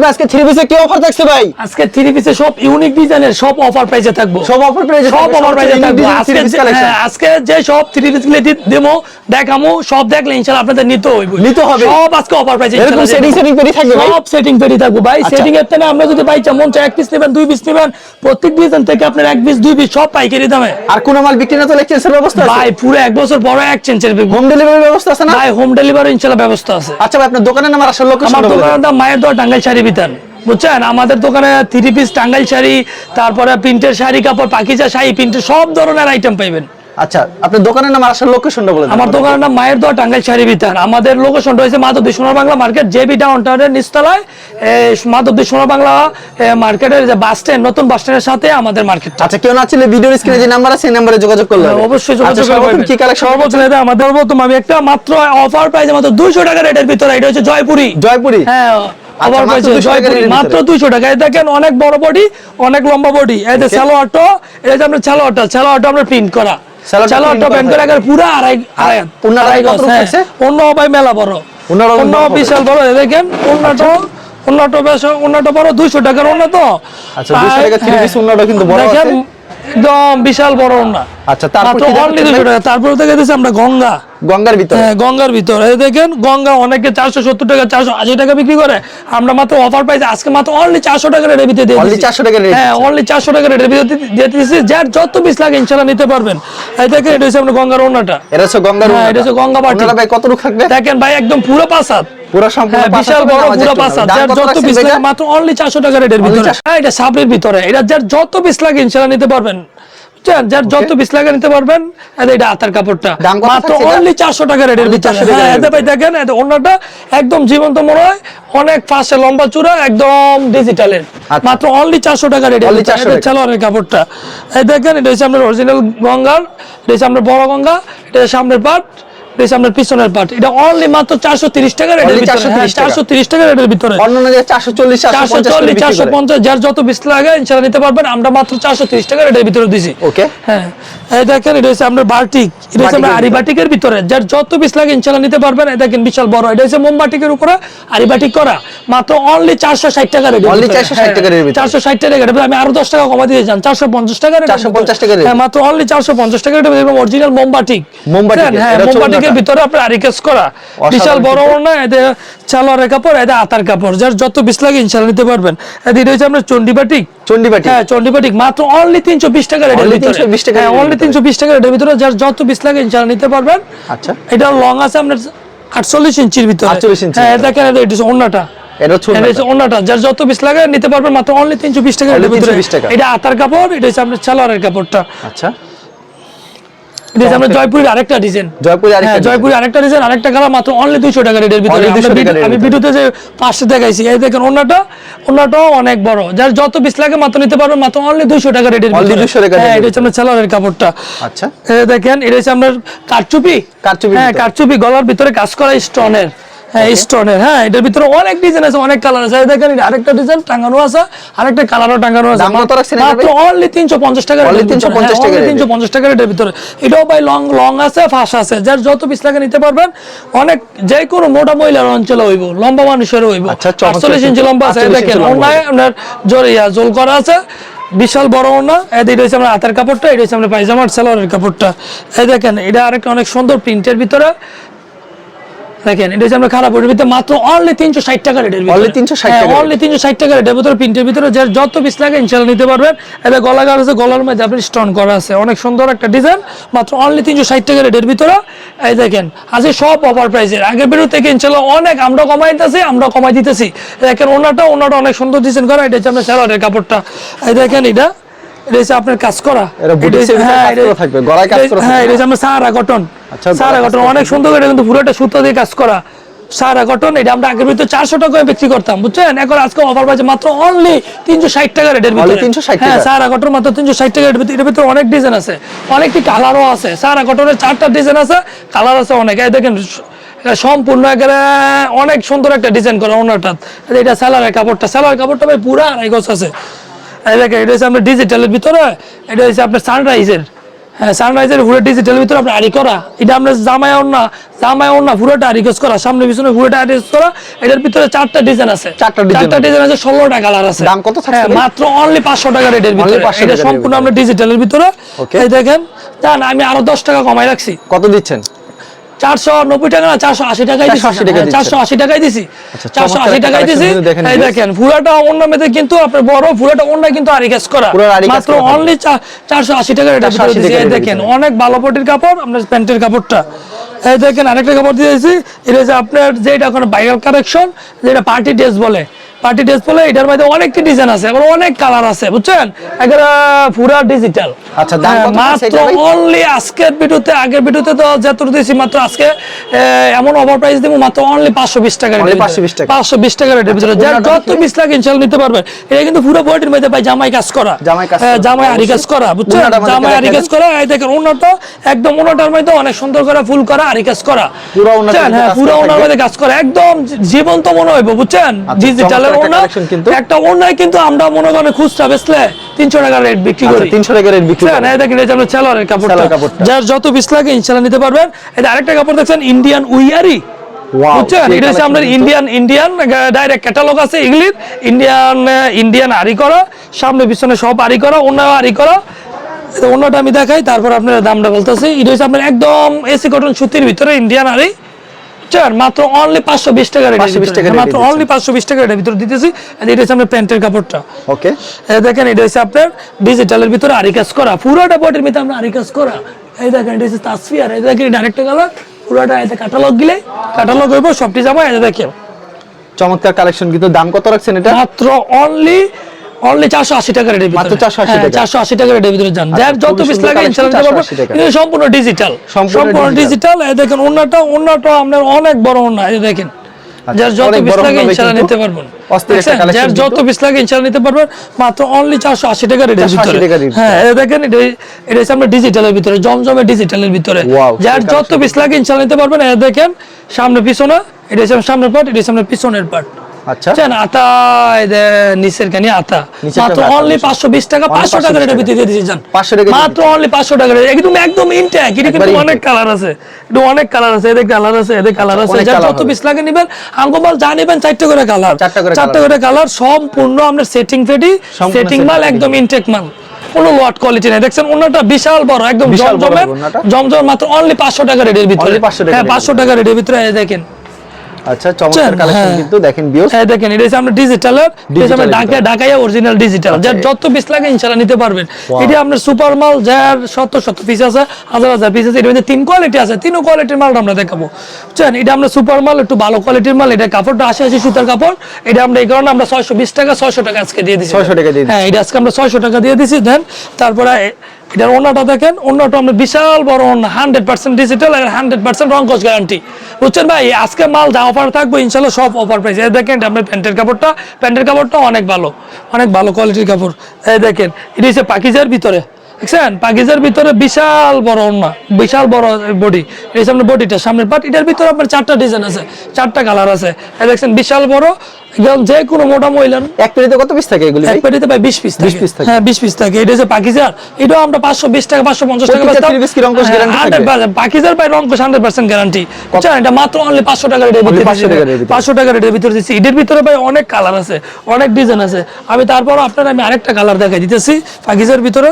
ভাই আজকে থ্রি পিসে কি অফার থাকছে ভাই? আজকে থ্রি পিসে সব ইউনিক ডিজাইনের সব অফার প্রাইসে থাকব। সব অফার প্রাইসে সব অফার প্রাইসে থাকব। আজকে হ্যাঁ, আজকে যে সব থ্রি পিসগুলো দেবো দেখামো সব দেখলে ইনশাআল্লাহ আপনাদের নিতে হইব। নিতে হবে। সব আজকে অফার প্রাইসে এরকম সেটিং সেটিং পেরি থাকবে ভাই? সব সেটিং পেরি থাকব। ভাই আচ্ছা। সেটিং এর থেকে আমরা যদি মন এক পিস নেবেন দুই পিস নেবেন প্রত্যেক ডিজাইন থেকে আপনার এক পিস দুই পিস সব পাইকারি দামে। আর কোন মাল বিক্রি না তো এক্সচেঞ্জের ব্যবস্থা আছে? ভাই পুরো এক বছর বড় এক্সচেঞ্জের হোম ডেলিভারি ব্যবস্থা আছে না? ভাই হোম ডেলিভারি ইনশাআল্লাহ ব্যবস্থা আছে। আচ্ছা ভাই আপনার দোকানের নাম আর আসল লোকেশন আমার দোকানের নাম মায়ের দোয়া টাঙ্গাইল শাড়ি বিতান বুঝছেন? আমাদের দোকানে থ্রি পিস টাঙ্গাইল শাড়ি তারপরে প্রিন্টের শাড়ি কাপড় পাকিজা শাড়ি প্রিন্টের সব ধরনের আইটেম পাইবেন। আচ্ছা আপনার দোকানের নাম আসল লোকেশনটা বলে আমার দোকানের নাম মায়ের দোয়া টাঙ্গাইল শাড়ি বিতান আমাদের লোকেশন রয়েছে মাধবদী সোনার বাংলা মার্কেট জেবি ডাউন টাউনের নিচতলায় মাধবদী সোনার বাংলা মার্কেটের যে বাস স্ট্যান্ড নতুন বাস স্ট্যান্ডের সাথে আমাদের মার্কেটটা আচ্ছা কেউ না ছিলে ভিডিওর স্ক্রিনে যে নাম্বার আছে সেই নাম্বারে যোগাযোগ করলে অবশ্যই আচ্ছা, যোগাযোগ করবেন কি কালেকশন সর্বোচ্চ এটা আমাদের প্রথম। আমি একটা মাত্র অফার প্রাইসে মাত্র 200 টাকা রেটের ভিতরে এটা হচ্ছে জয়পুরি। জয়পুরি? হ্যাঁ। আচ্ছা, 200 টাকা জয়পুরি মাত্র 200 টাকা। এই দেখেন অনেক বড় বডি অনেক লম্বা বডি। এই যে. সালোয়ারটা এটা যে আমরা সালোয়ারটা সালোয়ারটা আমরা প্রিন্ট করা। Print প্যান্ট করা করে পুরো আড়াই আড়াই ওনার আড়াই গজ, রূপ হ্যাঁ। অন্য ভাই মেলা বড়। অন্য বিশাল বড় এই দেখেন অন্যটা অন্যটা বেশ অন্যটা বড় 200 টাকার অন্য তো। আচ্ছা, 200 টাকা three হ্যাঁ। piece কিন্তু বড় আছে। একদম বিশাল বড় আচ্ছা, তারপর মাত্র কি দেখাচ্ছেন only ভাই? 200 টাকা। তারপরে দেখে দিচ্ছি আমরা গঙ্গা। গঙ্গার ভিতরে? হ্যাঁ গঙ্গার ভিতরে। এই দেখেন গঙ্গা অনেকে চারশো সত্তর টাকা চারশো আশি টাকা বিক্রি করে। আমরা মাত্র অফার আজকে মাত্র অনলি চারশো টাকা রেটের ভিতরে দিয়ে। 400 টাকা হ্যাঁ অনলি চারশো টাকা রেটের ভিতরে দিয়ে দিচ্ছি যার যত পিস লাগে ইনশাল্লাহ নিতে পারবেন। এই দেখেন এটা হচ্ছে আপনার গঙ্গার ওনাটা এটা হচ্ছে গঙ্গার হ্যাঁ, এটা হচ্ছে গঙ্গা। ওড়নাটা ভাই কতটুকু থাকবে? দেখেন ভাই একদম পুরো পাসাদ পুরো সম্পূর্ণ হ্যাঁ বিশাল বড় পুরো যত পিস লাগে মাত্র অনলি চারশো টাকা রেটের ভিতরে। 400 হ্যাঁ এটা সাবরির ভিতরে। এটা যার যত পিস লাগে ইনশাল্লাহ নিতে পারবেন। বুঝছেন? যার যত পিস লাগে নিতে পারবেন এটা হাতার কাপড়টা। মাত্র অনলি চারশো টাকা রেটের ভিতরে। হ্যাঁ এতে ভাই দেখেন এটা অন্যটা একদম জীবন্ত মনে হয়। অনেক ফাঁসে লম্বা চূড়া একদম ডিজিটালের আচ্ছা। মাত্র অনলি চারশো টাকা রেটের 400। সালোয়ারের কাপড়টা। এই দেখেন এটা হচ্ছে আপনার অরিজিনাল গঙ্গার এটা হচ্ছে আপনার বড় গঙ্গা এটা সামনের পাট। আপনার পিছনের এটা অনলি মাত্র চারশো তিরিশ টাকা রেটের ভিতরে 430 টাকা। চারশো তিরিশ টাকা রেটের ভিতরে। অন্য না চারশো চল্লিশ চারশো চারশো পঞ্চাশ চল্লিশ চারশো পঞ্চাশ যার যত বিশ লাগে ইনশাল্লাহ নিতে পারবেন। আমরা মাত্র চারশো তিরিশ টাকা রেটের ভিতরে দিছি। ওকে হ্যাঁ এই দেখেন এটা হচ্ছে আপনার বাটিক এটা হচ্ছে আপনার বাটিকের ভিতরে। যার যত পিস লাগে ইনশাল্লাহ নিতে পারবেন। এই দেখেন বিশাল বড়। এটা হচ্ছে উপরে আরিবাটিক করা। মাত্র অনলি চারশো ষাট টাকা রেট 460 টাকা রেট আমি আরও দশ টাকা কমা দিয়ে যান চারশো পঞ্চাশ টাকা 450। হ্যাঁ মাত্র অনলি চারশো পঞ্চাশ টাকা রেট অরিজিনাল হ্যাঁ হচ্ছে ওড়নাটা। ভিতরে আপনার আরিকেস করা। বিশাল বড় ওড়না এতে চালোয়ারের কাপড় এতে আতার কাপড়। যার যত পিস লাগে ইনশাল্লাহ নিতে পারবেন। এতে এটা হচ্ছে আপনার চন্ডিবাটিক চন্ডিবাটি হ্যাঁ চন্ডিবাটিক মাত্র অনলি তিনশো বিশ টাকা রেটের Only ভিতরে। 320 টাকা হ্যাঁ অনলি। তিনশো বিশ টাকা রেটের ভিতরে। যার যত বিশ লাগে ইনশাল্লাহ নিতে পারবেন। আচ্ছা। এটা লং আছে আপনার আটচল্লিশ ইঞ্চির ভিতরে। 48 ইঞ্চি। হ্যাঁ দেখেন এটা অন্যটা এটা যার যত বিশ লাগে নিতে পারবেন মাত্র অনলি তিনশো বিশ টাকা Only রেটের ভিতরে। 320 টাকা। এটা আতার কাপড় এটা হচ্ছে আপনার সালোয়ারের কাপড়টা। আচ্ছা। এটা হচ্ছে জয়পুরের আরেকটা ডিজাইন জয়পুরি আরেকটা হ্যাঁ আরেকটা ডিজাইন আরেকটা কালার মাত্র অনলি দুইশো টাকা রেটের ভিতরে। Only 200 আমরা টাকা ভিডিও- rate আমি ভিডিওতে যে পাঁচটা দেখাইছি এই দেখেন অন্যটা অন্যটাও অনেক বড়। যার যত পিস লাগে মাত্র নিতে পারবেন মাত্র অনলি দুইশো টাকা রেটের Only ভিতরে। 200 টাকা হ্যাঁ এটা হচ্ছে আপনার সালোয়ারের কাপড়টা। আচ্ছা। এই দেখেন এটা হচ্ছে কারচুপি। কারচুপির হ্যাঁ কারচুপি গলার ভিতরে কাজ করা স্টোনের হ্যাঁ স্টোনের হ্যাঁ এটার ভিতরে অনেক ডিজাইন আছে অনেক কালার আছে। দেখেন আরেকটা ডিজাইন টাঙানো আছে আরেকটা কালারও টাঙানো আছে। মাত্র অনলি তিনশো পঞ্চাশ টাকা Only 350 টাকা rate। তিনশো পঞ্চাশ টাকা রেটের ভিতরে। এটাও ভাই লং লং আছে ফাঁস আছে। যার যত পিস লাগে নিতে পারবেন অনেক যে কোনো মোটা মহিলার অঞ্চলে হইব লম্বা মানুষের হইব। আচ্ছা, চমৎকার। আটচল্লিশ ইঞ্চি লম্বা আছে 48 দেখেন অন্যায় আপনার জোরিয়া জোল করা আছে বিশাল বড় ওনা এটা হচ্ছে আমরা হাতের কাপড়টা এটা হচ্ছে আমরা পায়জামার সালোয়ারের কাপড়টা। এই দেখেন এটা আরেকটা অনেক সুন্দর প্রিন্টের ভিতরে। দেখেন এটা হচ্ছে আমরা খারাপ ওটার ভিতরে মাত্র অনলি তিনশো ষাট টাকা রেটের 360 টাকা অনলি তিনশো ষাট টাকা রেটের ভিতরে প্রিন্টের ভিতরে যার যত পিস লাগে ইনশাল্লাহ নিতে পারবেন। এটা গলা আছে গলার মধ্যে স্টোন করা আছে। অনেক সুন্দর একটা ডিজাইন মাত্র অনলি তিনশো ষাট টাকা রেটের ভিতরে। এই দেখেন আজকে সব অফার প্রাইসের আগের বেরো থেকে ইনশাল্লাহ অনেক আমরা কমাই দিতেছি আমরা কমাই দিতেছি। দেখেন ওনাটা ওনাটা অনেক সুন্দর ডিজাইন করা এটা হচ্ছে আপনার স্যালোয়ারের কাপড়টা। এই দেখেন এটা। এটা হচ্ছে আপনার কাজ করা। এটা হ্যাঁ, এটা- থাকবে, গলায় কাজ করা হ্যাঁ এটা হচ্ছে আপনার সারা কটন আচ্ছা, সারা কটন অনেক সুন্দর করে কিন্তু পুরোটা সুতো দিয়ে কাজ করা। সারা কটন এটা আমরা আগের ভিতরে চারশো টাকায় বিক্রি করতাম বুঝছেন? এখন আজকে অফার পাচ্ছে মাত্র অনলি তিনশো ষাট টাকা রেটের ভিতরে। 360 হ্যাঁ সারা কটন মাত্র তিনশো ষাট টাকা এর ভিতরে। অনেক ডিজাইন আছে। অনেকটি কালারও আছে। সারা কটনের চারটা ডিজাইন আছে কালার আছে অনেক। এই দেখেন এটা সম্পূর্ণ একেবারে অনেক সুন্দর একটা ডিজাইন করা ওনারটা এটা স্যালারের কাপড়টা। স্যালার কাপড়টা ভাই পুরা আড়াই গজ আছে। এই দেখেন এটা হচ্ছে আপনার ডিজিটালের ভিতরে এটা হচ্ছে আপনার সানরাইজের হ্যাঁ সানরাইজের পুরো ডিজিটাল ভিতরে আপনার আরি করা। এটা আমরা জামাই না জামাই না পুরোটা আরিকস করা। সামনে পিছনে পুরোটা আরিকস করা। এটার ভিতরে চারটা ডিজাইন আছে। চারটা চারটা আছে। ডিজাইন আছে ষোলোটা কালার আছে। দাম কত হ্যাঁ, মাত্র অনলি পাঁচশো টাকা রেটের ভিতরে। 500 এটা সম্পূর্ণ। আমরা ডিজিটালের ভিতরে। এই দেখেন জান আমি আরও দশ টাকা কমাই রাখছি। কত দিচ্ছেন? চারশো নব্বই টাকা না চারশো আশি টাকাই 480 টাকা দিচ্ছেন। চারশো আশি টাকাই দিছি। আচ্ছা, দিছি। এই দেখেন মেতে কিন্তু আপনার বড় কিন্তু আরি কাজ করা। অনলি চারশো আশি টাকা রেটের 480 ভিতরে দিছি। এই দেখেন অনেক ভালো পটির কাপড় আপনার প্যান্টের কাপড়টা। এই দেখেন আরেকটা কাপড় দিয়েছি। এটা আপনার যেটা এখন ভাইরাল কালেকশন যেটা পার্টি ড্রেস বলে। পার্টি ড্রেস বলে এটার মধ্যে অনেকটি ডিজাইন আছে আবার অনেক কালার আছে বুঝছেন? এগুলো পুরা ডিজিটাল আচ্ছা, দাম কত মাত্র অনলি আজকের ভিডিওতে আগের ভিডিওতে তো যত দিয়েছি মাত্র আজকে এমন ওভার প্রাইস দেবো মাত্র অনলি পাঁচশো বিশ টাকা Only 520 টাকা। পাঁচশো বিশ টাকা রেটের ভিতরে যার যত বিশ লাখ ইনশাল নিতে পারবে এটা কিন্তু পুরো বডির মধ্যে ভাই জামাই কাজ করা। জামাই কাজ হ্যাঁ, জামাই আরি কাজ করা বুঝছেন? জামাই আরি। কাজ করা এই দেখেন ওনাটা একদম ওনাটার মধ্যে অনেক সুন্দর করে ফুল করা আরি কাজ করা। পুরো? মধ্যে হ্যাঁ পুরো মধ্যে কাজ করা। একদম জীবন্ত মনে হইব বুঝছেন? আচ্ছা, ডিজিটালের চমৎকার। একটা ওনা একটা ওনায় কিন্তু আমরা মনে করেন খুচরা বেচলে তিনশো টাকা রেট বিক্রি আচ্ছা করি। তিনশো টাকা রেট বিক্রি? করেন। কাপড়টা। যার যত পিস লাগে ইনশাল্লাহ নিতে পারবেন। এটা আরেকটা কাপড় দেখছেন ইন্ডিয়ান উইয়ারি বুঝছেন? এটা হচ্ছে collection Indian Indian direct catalogue আছে ইংলিশ ইন্ডিয়ান ইন্ডিয়ান আরি করা সামনে পিছনে সব আরি করা অন্য আরি করা। অন্যটা আমি দেখাই তারপর আপনার দামটা বলতেছি। এটা হচ্ছে আপনার একদম এসি কটন সুতির ভিতরে ইন্ডিয়ান আরি বুঝছেন? মাত্র অনলি পাঁচশো বিশ টাকা রেট 520 টাকা মাত্র অনলি পাঁচশো বিশ টাকা রেটের ভিতরে দিতেছি। আর এটা হচ্ছে আপনার প্যান্টের কাপড়টা। ওকে দেখেন এটা হচ্ছে আপনার ডিজিটালের ভিতরে আরি কাজ করা। পুরোটা বডির ভিতরে আমরা আরি কাজ করা। এই দেখেন এটা হচ্ছে তাসফিয়ার। এই দেখেন ডাইরেক্ট কালার পুরোটা এতে কাটালগ গিলে কাটালগ হইব সবটি জামা এই দেখেন। চমৎকার কালেকশন কিন্তু। দাম কত রাখছেন এটা? মাত্র অনলি অনলি চারশো আশি টাকা রেটের মাত্র 480 টাকা। চারশো আশি টাকা রেটের ভিতরে যান। যার যত পিস লাগে পারব 480 টাকা। সম্পূর্ণ ডিজিটাল সম্পূর্ণ ডিজিটাল এই দেখেন আপনার অনেক বড় অন্য এই দেখেন। যার যত পিস লাগে হবে নিতে পারবেন। অস্থির একটা দেখছেন? collection যার যত পিস লাগে ইনশাল্লাহ নিতে পারবেন মাত্র অনলি চারশো আশি টাকা রেটের ভিতরে। হ্যাঁ এই দেখেন এটা এটা আমরা ডিজিটালের ভিতরে জমজমে ডিজিটালের ভিতরে। যার যত পিস লাগে নিতে পারবেন এই দেখেন সামনে পিছনে এটা সামনের পার্ট এটা আপনার পিছনের পার্ট আচ্ছা। আতা নিচের কানি আতা। মাত্র অনলি নিচে। পাঁচশো বিশ টাকা Only পাঁচশো 520 টাকা। রেটে বিক্রি দিয়ে 500 টাকা মাত্র অনলি টাকা একদম একদম ইনটেক এটা কিন্তু অনেক কালার আছে। এটা অনেক কালার আছে এদের কালার আছে এদের কালার আছে। যত। পিস লাগে নিবেন আঙ্গমাল যা নিবেন চারটে করে কালার চারটা করে কালার সম্পূর্ণ আপনার সেটিং ফেটি সেটিং মাল একদম ইনটেক মাল। কোনো লট কোয়ালিটি নেই। দেখছেন অন্যটা বিশাল বড় একদম বিশাল জমজমের। জমজম মাত্র অনলি পাঁচশো টাকা রেটের ভিতরে। 500 হ্যাঁ পাঁচশো টাকা রেটের ভিতরে দেখেন। আচ্ছা চমৎকার কালেকশন হ্যাঁ। কিন্তু দেখেন বিয়স হ্যাঁ দেখেন এটা হচ্ছে আমরা ডিজিটালের Digital আমরা ঢাকা ঢাকায় অরিজিনাল ডিজিটাল যার যত পিস লাগে ইনশাআল্লাহ নিতে পারবেন। এটা আপনার সুপার মাল যার শত শত পিস আছে হাজার হাজার পিস আছে এর মধ্যে তিন কোয়ালিটি আছে তিনও কোয়ালিটির মাল আমরা দেখাবো। বুঝছেন? এটা আমরা সুপার মাল একটু ভালো কোয়ালিটির মাল এটা কাপড়টা আশি আশি সুতার কাপড়। এটা আমরা এই কারণে আমরা ছয়শো বিশ টাকা ছয়শো টাকা আজকে দিয়ে দিচ্ছি 600 টাকা দিয়ে হ্যাঁ এটা আজকে আমরা ছয়শো টাকা দিয়ে দিচ্ছি দেন তারপরে এটার অন্যটা দেখেন অন্যটা আমরা বিশাল বড় অন্য হান্ড্রেড পার্সেন্ট ডিজিটাল আর হান্ড্রেড পার্সেন্ট রঙ্কজ গ্যারান্টি বুঝছেন ভাই? আজকে মাল যা অফার থাকবে, ইনশাল্লাহ সব অফার প্রাইস এই দেখেন এটা আপনার প্যান্টের কাপড়টা। প্যান্টের কাপড়টা অনেক ভালো অনেক ভালো কোয়ালিটির কাপড়। এই দেখেন, এটা হচ্ছে পাকিজার ভিতরে। দেখছেন? পাকিজার ভিতরে বিশাল বড় অন্য বিশাল বড় বডি। এই আপনার বডিটা সামনের পাট এটার ভিতরে আপনার চারটা ডিজাইন আছে চারটা কালার আছে। দেখছেন বিশাল বড় একদম যে কোনো মোটা মহিলার এক প্লেটে কত পিস থাকে এগুলি এক পেটিতে ভাই 20 পিস 20 piece থাকে। হ্যাঁ 20 পিস থাকে। এটা হচ্ছে পাকিজার এটাও আমরা 520 টাকা 550 টাকা প্রত্যেকটা বেচতাম। three piece কি রঙ্কশ guarantee থাকে? পাকিজার ভাই রঙ্কশ 100% গ্যারান্টি এটা মাত্র অনলি 500 টাকা রেটের ভিতরে 500 টাকা রেটের ভিতরে। 500 টাকা রেটের ভিতরে দিচ্ছি এটার ভিতরে ভাই অনেক কালার আছে অনেক ডিজাইন আছে। আমি তারপর আপনার আমি আরেকটা কালার দেখাই দিতেছি পাকিজার ভিতরে।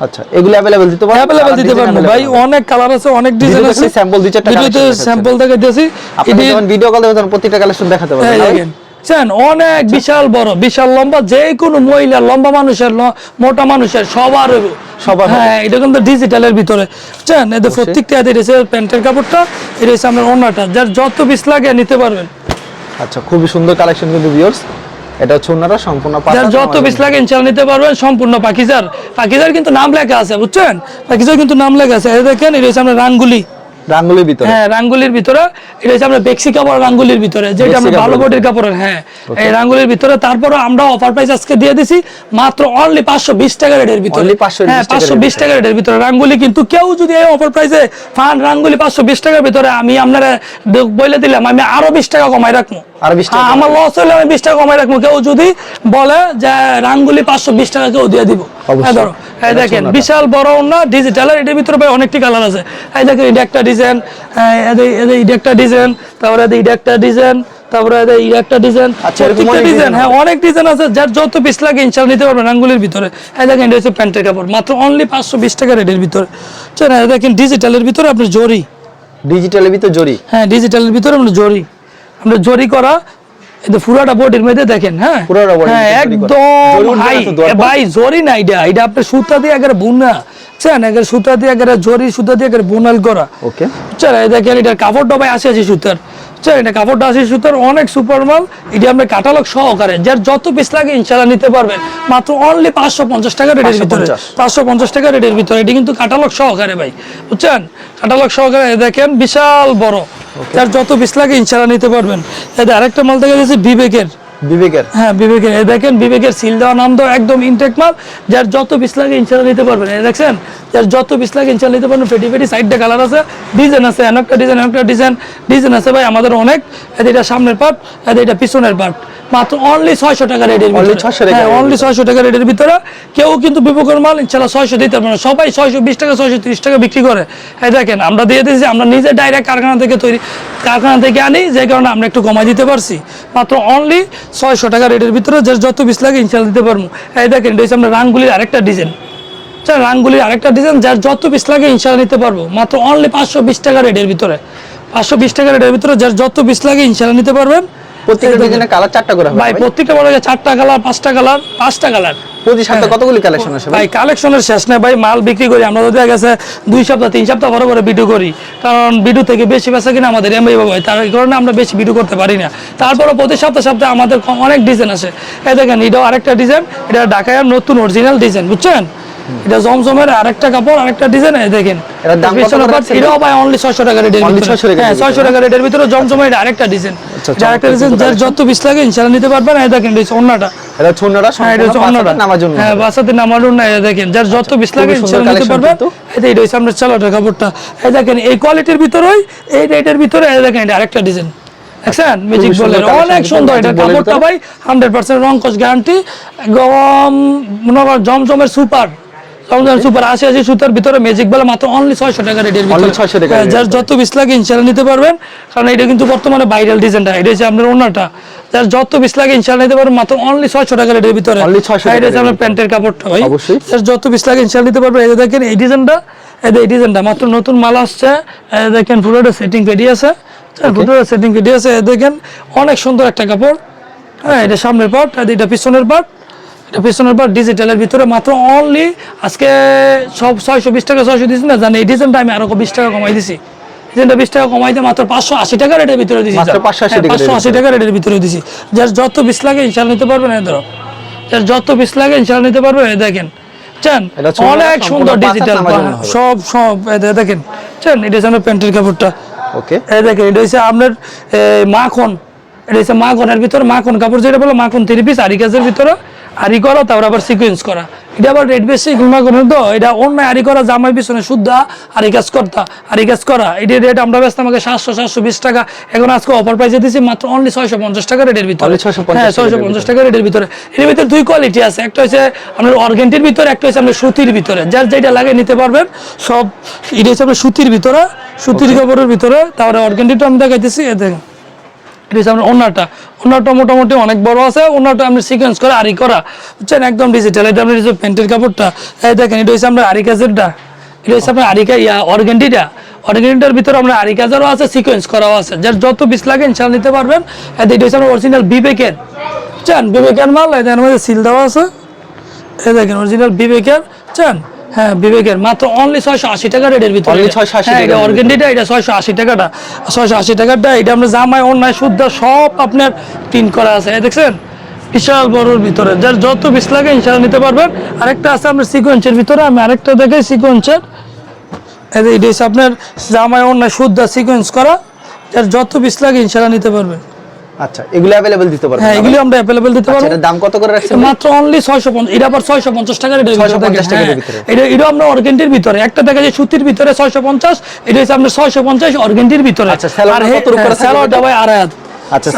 আচ্ছা এগুলো अवेलेबल দিতে পারবেন অ্যাভেলেবল দিতে পারবো ভাই অনেক কালার আছে অনেক ডিজাইন ভিডিওতে আছে খালি sample দুই চারটা ভিডিওতে collection দেখাচ্ছেন। স্যাম্পল দেখাই দিতেছি আপনি যখন ভিডিও কল দেবেন তখন প্রত্যেকটা কালেকশন দেখাতে এই পারবেন না ভাই? দেখেন বুঝছেন? অনেক বিশাল বড় বিশাল লম্বা যে কোনো মহিলা লম্বা মানুষের ল- মোটা মানুষের সবার হইব। সবার হবে। হ্যাঁ এটা কিন্তু ডিজিটালের ভিতরে বুঝছেন এদের প্রত্যেকটা এদের এসে প্যান্টের কাপড়টা এটা হচ্ছে আমার অন্যটা যার যত পিস লাগে নিতে পারবেন আচ্ছা খুবই সুন্দর কালেকশন কিন্তু ভিউয়ার্স এটা হচ্ছে ওনারা সম্পূর্ণ পাকিজার যত পিস লাগে ইনশাল্লাহ নিতে পারবেন সম্পূর্ণ পাকিজার পাকিজার কিন্তু নাম লেখা আছে বুঝছেন? পাকিজার কিন্তু নাম লেখা আছে। এই দেখেন এটা হচ্ছে আমরা রানগুলি। রাঙ্গুলির ভিতরে? হ্যাঁ রাঙ্গুলির ভিতরে। এটা হচ্ছে আমরা বেক্সি কাপড় রাঙ্গুলির ভিতরে যেটা আমরা ভালো বডির কাপড়ের হ্যাঁ এই রাঙ্গুলির ভিতরে। তারপরে আমরা অফার প্রাইস আজকে দিয়ে দিছি মাত্র অনলি পাঁচশো বিশ টাকা রেটের ভিতরে। Only 520 হ্যাঁ টাকা পাঁচশো বিশ রেটের টাকা রেটের ভিতরে। রাঙ্গুলি কিন্তু কেউ যদি এই অফার প্রাইসে ফান রাঙ্গুলি পাঁচশো বিশ টাকার ভিতরে আমি আপনারা বলে দিলাম আমি আরও বিশ টাকা কমাই রাখব। আরও 20 টাকা হ্যাঁ, আমার লস হলে আমি বিশ টাকা কমাই রাখব। কেউ যদি বলে যে রাঙ্গুলি পাঁচশো বিশ টাকা কেউ দিয়ে দিব। হ্যাঁ ধরো। এই দেখেন বিশাল বড় না ডিজিটাল এটার ভিতরে ভাই অনেকটি কালার আছে। এই দেখেন এটা একটা ডিজাইন এটা একটা ডিজাইন তারপরে এটা একটা ডিজাইন তারপরে এটা একটা ডিজাইন আচ্ছা, প্রত্যেকটা ডিজাইন হ্যাঁ অনেক ডিজাইন আছে যার যত পিস লাগে ইনশাল নিতে পারবেন আঙ্গুলির ভিতরে। এই দেখেন এটা হচ্ছে প্যান্টের কাপড় মাত্র অনলি পাঁচশো বিশ টাকা রেটের ভিতরে। চলেন দেখেন ডিজিটালের ভিতরে আপনি জরি। ডিজিটালের ভিতরে জরি। হ্যাঁ ডিজিটালের ভিতরে আমরা জরি। আমরা জরি করা এই তো পুরাটা বডির মধ্যে দেখেন হ্যাঁ? পুরাটা হ্যাঁ। একদম হাই? ভাই জরি না এটা এটা আপনি সুতা দিয়ে আগে বুনা। সুতা দিয়ে আগে জরি সুতা দিয়ে বুনাল করা। ওকে এই দেখেন এটা কাপড়টা ভাই আসে আছে সুতার। বুঝছেন এটা কাপড়টা আছে সুতার অনেক সুপার মাল এটি আপনার কাটালগ সহকারে যার যত পিস লাগে ইনশাল্লাহ নিতে পারবেন মাত্র অনলি পাঁচশো পঞ্চাশ টাকা রেটের ভিতরে। পাঁচশো পঞ্চাশ টাকা রেটের ভিতরে। এটি কিন্তু কাটালগ সহকারে ভাই বুঝছেন? কাটালগ সহকারে দেখেন বিশাল বড়। যার যত পিস লাগে ইনশাল্লাহ নিতে পারবেন। এদের আরেকটা মাল দেখা যাচ্ছে বিবেকের বিবেকের। হ্যাঁ বিবেকের। এই দেখেন বিবেকের সিল দেওয়া নাম দেওয়া একদম ইনটেক মাল। যার যত পিস লাগে ইনশাল্লাহ নিতে পারবেন। এই দেখছেন? যার যত পিস লাগে ইনশাল্লাহ নিতে পারবেন। ফেটি ফেটি সাইডটা কালার আছে। ডিজাইন আছে একটা ডিজাইন একটা ডিজাইন ডিজাইন আছে ভাই আমাদের অনেক। এটা সামনের পার্ট এটা পিছনের পার্ট মাত্র অনলি ছয়শো টাকা রেটের ভিতরে। 600 টাকা হ্যাঁ অনলি ছয়শো টাকা রেটের ভিতরে। কেউ কিন্তু বিবেকের মাল ইনশাল্লাহ ছয়শো দিতে পারবে না। সবাই ছয়শো বিশ টাকা ছয়শো তিরিশ টাকা বিক্রি করে। এই দেখেন আমরা দিয়ে দিয়েছি আমরা নিজে ডাইরেক্ট কারখানা থেকে তৈরি কারখানা থেকে আনি যে কারণে আমরা একটু কমাই দিতে পারছি। মাত্র অনলি ছয়শো টাকা রেটের ভিতরে যার যত পিস লাগে ইনশাল্লাহ দিতে পারব। এই দেখেন এটা হচ্ছে আমরা রাঙ্গুলির আরেকটা ডিজাইন চার রাঙ্গুলির আরেকটা ডিজাইন যার যত পিস লাগে ইনশাল্লাহ নিতে পারব। মাত্র অনলি পাঁচশো বিশ টাকা রেটের ভিতরে। পাঁচশো বিশ টাকা রেটের ভিতরে যার যত পিস লাগে ইনশাল্লাহ নিতে পারবেন। প্রত্যেকটা ডিজাইনের কালার চারটা করে ভাই প্রত্যেকটা বলা যায় চারটা কালার পাঁচটা কালার পাঁচটা কালার প্রতি সপ্তাহে কতগুলি কালেকশন আসে ভাই? কালেকশনের শেষ নেই ভাই মাল বিক্রি করি। আমরা গেছে দুই সপ্তাহ তিন সপ্তাহ পরে পরে ভিডিও করি। কারণ ভিডিও থেকে বেশি বেচা কিনা আমাদের এমআই তার কারণে আমরা বেশি ভিডিও করতে পারি না। তারপরে প্রতি সপ্তাহ সপ্তাহে আমাদের অনেক ডিজাইন আছে এই দেখেন এটাও আরেকটা ডিজাইন এটা ঢাকায় নতুন অরিজিনাল ডিজাইন বুঝছেন? এটা জমজমের আরেকটা কাপড় আরেকটা ডিজাইন দেখেন। এটাও ভাই? অনলি ছয়শো টাকা রেটের Only ভিতরে। 600 টাকার হ্যাঁ ভিতরে। ছয়শো টাকা রেটের ভিতরে জমজমের আরেকটা ডিজাইন আরেকটা ডিজাইন যার যত পিস লাগে ইনশাল্লাহ নিতে পারবেন। এই দেখেন অন্যটা। এটা ছুনাটা হ্যাঁ, এটা নামার জন্য হ্যাঁ, বাসাতে নামার জন্য এই দেখেন, যার যত বিশ লাগে সুন্দর নিতে collection পারবেন। কিন্তু। এই যে এটা হচ্ছে আপনার কাপড়টা। এই দেখেন, এই কোয়ালিটির ভিতরেই, এই রেটের ভিতরে, এই দেখেন, এটা আরেকটা ডিজাইন। দেখছেন? ম্যাজিক বলের। অনেক সুন্দর এটা কাপড়টা ভাই 100% রং কোচ গ্যারান্টি একদম মনে জমজমের সুপার সুপার আশি আশি সুতার ভিতরে ম্যাজিক বলে মাত্র অনলি ছয়শো টাকা রেটের ভিতরে। 600 টাকা হ্যাঁ, যার যত বিশ লাগে ইনশাল্লাহ নিতে পারবেন। কারণ এটা কিন্তু বর্তমানে ভাইরাল ডিজাইনটা এটা হচ্ছে আপনার ওনাটা। যার যত বিশ লাগে ইনশাল্লাহ নিতে পারবেন মাত্র অনলি ছয়শো টাকা রেটের ভিতরে। Only 600 হ্যাঁ, এটা হচ্ছে টাকা আপনার প্যান্টের কাপড়টা ভাই। যার যত বিশ লাগে ইনশাল্লাহ নিতে পারবেন। দেখেন এই ডিজাইনটা এই যে এই ডিজাইনটা মাত্র নতুন মাল আসছে। দেখেন পুরোটা সেটিং রেডি আছে। সেটিং রেডি আছে। দেখেন অনেক সুন্দর একটা কাপড়। হ্যাঁ এটা সামনের পার্ট আর এটা পিছনের পার্ট এটা পিছনের পার্ট ডিজিটালের ভিতরে মাত্র অনলি আজকে সব ছয়শো বিশ টাকা ছয়শো দিচ্ছি না জানি এই ডিজাইনটা আমি আরও বিশ টাকা কমাই দিছি। ডিজাইনটা বিশ টাকা কমাইতে মাত্র পাঁচশো আশি টাকা রেটের ভিতরে দিছি মাত্র 580 টাকা পাঁচশো আশি টাকা রেটের ভিতরে দিছি। যার যত বিশ লাগে ইনশাল নিতে পারবেন ধরো। যার যত বিশ লাগে ইনশাল নিতে পারবেন এই দেখেন। চান অনেক সুন্দর ডিজিটাল। সব সব দেখেন। চান এটা হচ্ছে প্যান্টের কাপড়টা। ওকে এই দেখেন এটা হচ্ছে আপনার মাখন। এটা হচ্ছে মাখনের ভিতরে মাখন কাপড় যেটা বলো মাখন থ্রি পিস আরি কাজের ভিতরে আরি করা তারপর আবার সিকোয়েন্স করা। এটা আবার রেড বেশি মাখনের তো এটা অন্য আরি করা জামাই পিছনে শুদ্ধ আরি কাজ করতা আরি কাজ করা। এটা রেট আমরা ব্যস্ত আমাকে সাতশো সাতশো বিশ টাকা। এখন আজকে অফার প্রাইসে দিচ্ছি মাত্র অনলি ছয়শো পঞ্চাশ টাকা রেটের ভিতরে। হ্যাঁ ছয়শো পঞ্চাশ টাকা রেটের ভিতরে। এর ভিতরে দুই কোয়ালিটি আছে একটা হচ্ছে আপনার অর্গেন্টির ভিতরে একটা হচ্ছে আপনার সুতির ভিতরে। যার যেটা লাগে নিতে পারবেন সব এটা হচ্ছে আপনার সুতির ভিতরে সুতির কাপড়ের ভিতরে। তারপরে অর্গেন্টিটা আমি দেখাইতেছি এ দেখেন। ওনারটা ওনারটা মোটামুটি অনেক বড় আছে, ওনারটা আপনি সিকোয়েন্স করে আরি করা। বুঝছেন? একদম ডিজিটাল এটা আপনার প্যান্টের কাপড়টা, এই দেখেন, এটা হচ্ছে আপনার আরি কাজেরটা। এটা হচ্ছে আপনার আরিকা ইয়া অর্গেন্টিটা অর্গেন্টিটার ভিতরে আপনার আরি কাজেরও আছে সিকোয়েন্স করাও আছে। যার যত বিশ লাগে ইনশাল নিতে পারবেন। এটা হচ্ছে আপনার অরিজিনাল বিবেকের। চান বিবেকের মাল দেখেন, আমাদের সিল দেওয়া আছে। এই দেখেন অরিজিনাল বিবেকের। চান হ্যাঁ বিবেকের। মাত্র অনলি ছয়শো আশি টাকা রেটের ভিতরে। Only 680 হ্যাঁ, এটা অর্গেন্ডিটা এটা ছয়শো আশি টাকাটা। ছয়শো আশি টাকাটা এটা আমরা জামাই অন্যায় শুদ্ধ সব আপনার প্রিন্ট করা আছে। দেখছেন? বিশাল বড়োর ভিতরে। যার যত বিশ লাগে ইনশাল্লাহ নিতে পারবেন। আরেকটা আছে আপনার সিকোয়েন্সের ভিতরে। আমি আরেকটা দেখাই সিকোয়েন্সের এটা হচ্ছে আপনার জামায় অন্য শুদ্ধ সিকোয়েন্স করা। যার যত পিস লাগে ইনশাল্লাহ নিতে পারবেন। আচ্ছা এগুলো দিতে পারবেন হ্যাঁ এগুলি আমরা অ্যাভেলেবেল দিতে আচ্ছা পারব এটার দাম কত করে রাখছেন মাত্র অনলি ছয়শো পঞ্চাশ এটা আবার ছয়শো পঞ্চাশ টাকার এটা 650 টাকার হ্যাঁ, ভিতরে। এটা এটা আমরা অর্গেন্টির ভিতরে। একটা দেখা যায় সুতির ভিতরে ছয়শো পঞ্চাশ এটা হচ্ছে আপনার ছয়শো পঞ্চাশ অর্গেন্টির ভিতরে। আচ্ছা, করে হ্যাঁ, থাকে? ভাই আড়াই আচ্ছা,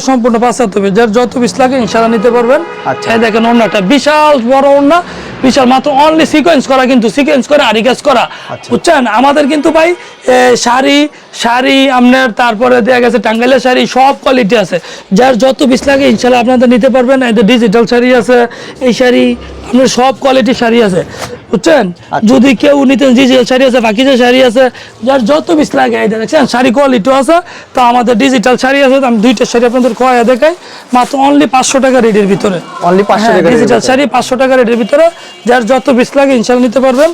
সম্পূর্ণ পাঁচ হবে। যার যত পিস লাগে ইনশাল্লাহ নিতে পারবেন। আচ্ছা। দেখেন অন্যটা। বিশাল বড় ওন্না বিশাল মাত্র অনলি সিকোয়েন্স করা কিন্তু সিকোয়েন্স করে আরি কাজ করা। আচ্ছা। বুঝছেন? আমাদের কিন্তু ভাই শাড়ি শাড়ি আপনার তারপরে দেওয়া গেছে টাঙ্গাইলের শাড়ি সব কোয়ালিটি আছে। যার যত পিস লাগে ইনশাল্লাহ আপনাদের নিতে পারবেন। এই তো ডিজিটাল শাড়ি আছে এই শাড়ি আপনার সব কোয়ালিটির শাড়ি আছে বুঝছেন? যদি কেউ নিতেন ডিজিটাল শাড়ি আছে বাকি যে শাড়ি আছে যার যত বিশ লাগে এই দেখছেন শাড়ি কোয়ালিটিও আছে তা আমাদের ডিজিটাল শাড়ি আছে আমি দুইটা শাড়ি আপনাদের কয়া দেখাই মাত্র অনলি পাঁচশো টাকা রেটের ভিতরে। অনলি 500 টাকা ডিজিটাল শাড়ি পাঁচশো টাকা রেটের ভিতরে যার যত বিশ লাগে ইনশাল নিতে পারবেন।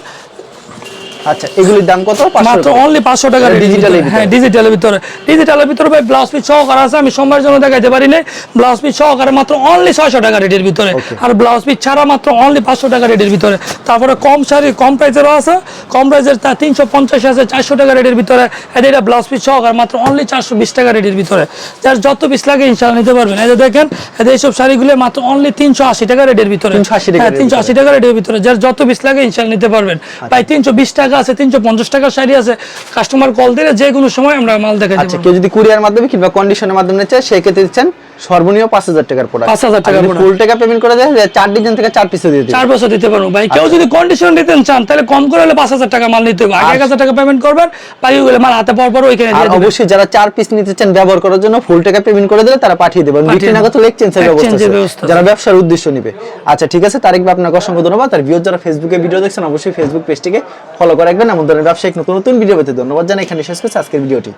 আচ্ছা এগুলির দাম কত? মাত্র টাকা। অনলি পাঁচশো টাকা এটা ডিজিটালের ডিজিটালের হ্যাঁ ডিজিটালের ভিতরে। ডিজিটালের ভিতরে ভাই ব্লাউজ পিস সহকারে আছে আমি সময়ের জন্য দেখাইতে পারি নাই। ব্লাউজ পিস সহকারে মাত্র অনলি ছয়শো টাকা রেটের ভিতরে। আর ব্লাউজ পিস ছাড়া মাত্র অনলি পাঁচশো টাকা রেটের ভিতরে। তারপরে কম শাড়ি কম প্রাইসেরও আছে। কম প্রাইসের তা তিনশো পঞ্চাশ আছে চারশো টাকা রেটের ভিতরে। এটা এটা ব্লাউজ পিস সহকারে মাত্র অনলি চারশো বিশ টাকা রেটের ভিতরে। যার যত পিস লাগে ইনশাল্লাহ নিতে পারবেন। এই যে দেখেন এই এইসব শাড়িগুলো মাত্র অনলি তিনশো আশি টাকা রেটের ভিতরে। 380 টাকা হ্যাঁ রেটের তিনশো আশি টাকা রেটের ভিতরে। যার যত পিস লাগে ইনশাল্লাহ নিতে পারবেন। ভাই তিনশো বিশ টাকা আছে তিনশো পঞ্চাশ টাকার শাড়ি আছে কাস্টমার কল দিলে যে কোনো সময় আমরা মাল দেখাচ্ছি আচ্ছা কেউ যদি কুরিয়ার মাধ্যমে কিংবা কন্ডিশনের মাধ্যমে নিতে চায় সেক্ষেত্রে দিচ্ছেন সর্বনিম্ন পাঁচ হাজার টাকার প্রোডাক্ট 5,000 টাকার product। ফুল টাকা পেমেন্ট করে দেয় চার ডিজাইন থেকে চার পিসে দিয়ে চার দিতে পারব। ভাই কেউ যদি কন্ডিশন দিতে চান তাহলে কম করে হলে পাঁচ হাজার টাকা মাল নিতে হবে। আগে এক হাজার টাকা পেমেন্ট করবেন বাকি গেলে মাল হাতে পর পর ওইখানে আর অবশ্যই যারা চার পিস নিতে চান ব্যবহার করার জন্য ফুল টাকা পেমেন্ট করে দিলে তারা পাঠিয়ে দেবেন। বিক্রি না। এক্সচেঞ্জের ব্যবস্থা যারা ব্যবসার উদ্দেশ্য নিবে। আচ্ছা ঠিক আছে তারেক ভাই আপনাকে অসংখ্য ধন্যবাদ। আর ভিউজ যারা ফেসবুকে ভিডিও দেখছেন অবশ্যই ফেসবুক পেজটিকে ফলো করে রাখবেন। এমন ধরনের ব্যবসায়িক নতুন নতুন ভিডিও পেতে ধন্যবাদ জানাই। এখানে শেষ করছি। আজকের ভিডিওটি